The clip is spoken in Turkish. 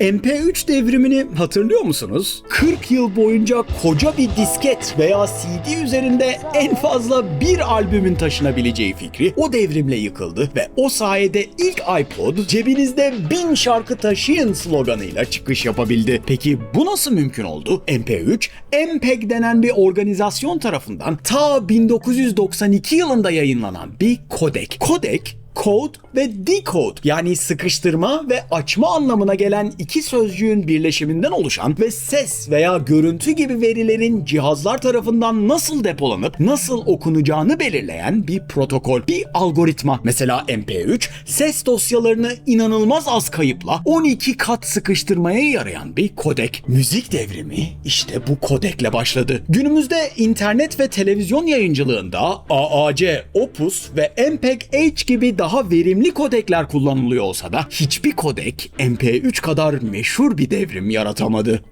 MP3 devrimini hatırlıyor musunuz? 40 yıl boyunca koca bir disket veya CD üzerinde en fazla bir albümün taşınabileceği fikri o devrimle yıkıldı ve o sayede ilk iPod cebinizde bin şarkı taşıyın sloganıyla çıkış yapabildi. Peki bu nasıl mümkün oldu? MP3, MPEG denen bir organizasyon tarafından ta 1992 yılında yayınlanan bir kodek. Kodek Code ve decode yani sıkıştırma ve açma anlamına gelen iki sözcüğün birleşiminden oluşan ve ses veya görüntü gibi verilerin cihazlar tarafından nasıl depolanıp nasıl okunacağını belirleyen bir protokol, bir algoritma. Mesela MP3 ses dosyalarını inanılmaz az kayıpla 12 kat sıkıştırmaya yarayan bir kodek. Müzik devrimi işte bu kodekle başladı. Günümüzde internet ve televizyon yayıncılığında AAC, Opus ve MPEG-H gibi daha verimli kodekler kullanılıyor olsa da hiçbir kodek MP3 kadar meşhur bir devrim yaratamadı.